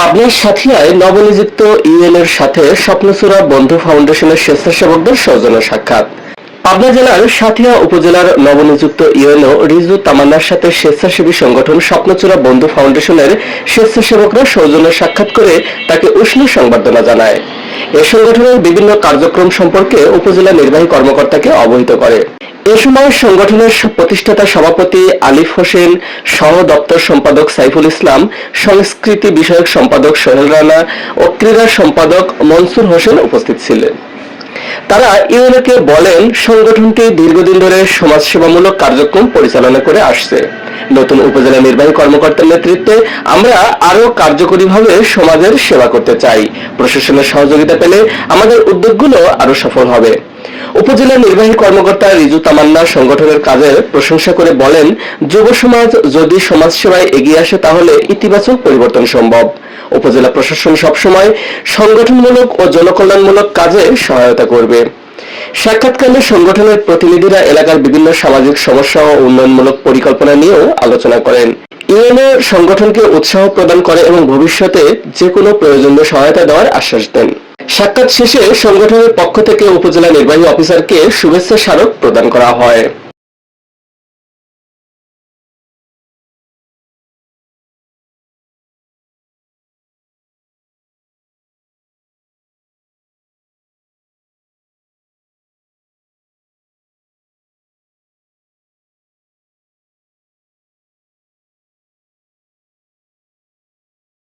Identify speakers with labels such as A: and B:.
A: পাবনার সাথিয়ায় নবনিযুক্ত ইউএনের সাথে স্বপ্নচূড়া বন্ধু ফাউন্ডেশনের স্বেচ্ছাসেবকদের সৌজন্য সাক্ষাৎ। পাবনা জেলার সাথিয়া উপজেলার নবনিযুক্ত ইউএনও রিজু তামান্নার সাথে স্বেচ্ছাসেবী সংগঠন স্বপ্নচূড়া বন্ধু ফাউন্ডেশনের স্বেচ্ছাসেবকরা সৌজন্য সাক্ষাৎ করে তাকে উষ্ণ সংবর্ধনা জানায়। এ সংগঠনের বিভিন্ন কার্যক্রম সম্পর্কে উপজেলা নির্বাহী কর্মকর্তাকে অবহিত করে। এ সময় সংগঠনের প্রতিষ্ঠাতা সভাপতি আলিফ হোসেন, সহ দপ্তর সম্পাদক সাইফুল ইসলাম, সংস্কৃতি বিষয়ক সম্পাদক সোহেল রানা ও ক্রীড়া সম্পাদক মনসুর হোসেন উপস্থিত ছিলেন। তারা ইউএনওকে বলেন, সংগঠনটি দীর্ঘদিন ধরে সমাজসেবামূলক কার্যক্রম পরিচালনা করে আসছে। নতুন উপজেলা নির্বাহী কর্মকর্তার নেতৃত্বে আমরা আরও কার্যকরীভাবে সমাজের সেবা করতে চাই। প্রশাসনের সহযোগিতা পেলে আমাদের উদ্যোগগুলো আরও সফল হবে। উপজেলা নির্বাহী কর্মকর্তা রিজু তামান্না সংগঠনের কাজের প্রশংসা করে বলেন, যুব সমাজ যদি সমাজসেবায় এগিয়ে আসে তাহলে ইতিবাচক পরিবর্তন সম্ভব। উপজেলা প্রশাসন সবসময় সংগঠনমূলক ও জনকল্যাণমূলক কাজে সহায়তা করবে। সাক্ষাৎকালে সংগঠনের প্রতিনিধিরা এলাকার বিভিন্ন সামাজিক সমস্যা ও উন্নয়নমূলক পরিকল্পনা নিয়েও আলোচনা করেন। ইউএনও সংগঠনকে উৎসাহ প্রদান করে এবং ভবিষ্যতে যে কোনো প্রয়োজনীয় সহায়তা দেওয়ার আশ্বাস দেন। সাক্ষাৎ শেষে সংগঠনের পক্ষ থেকে উপজেলা নির্বাহী অফিসারকে শুভেচ্ছা স্মারক প্রদান করা হয়।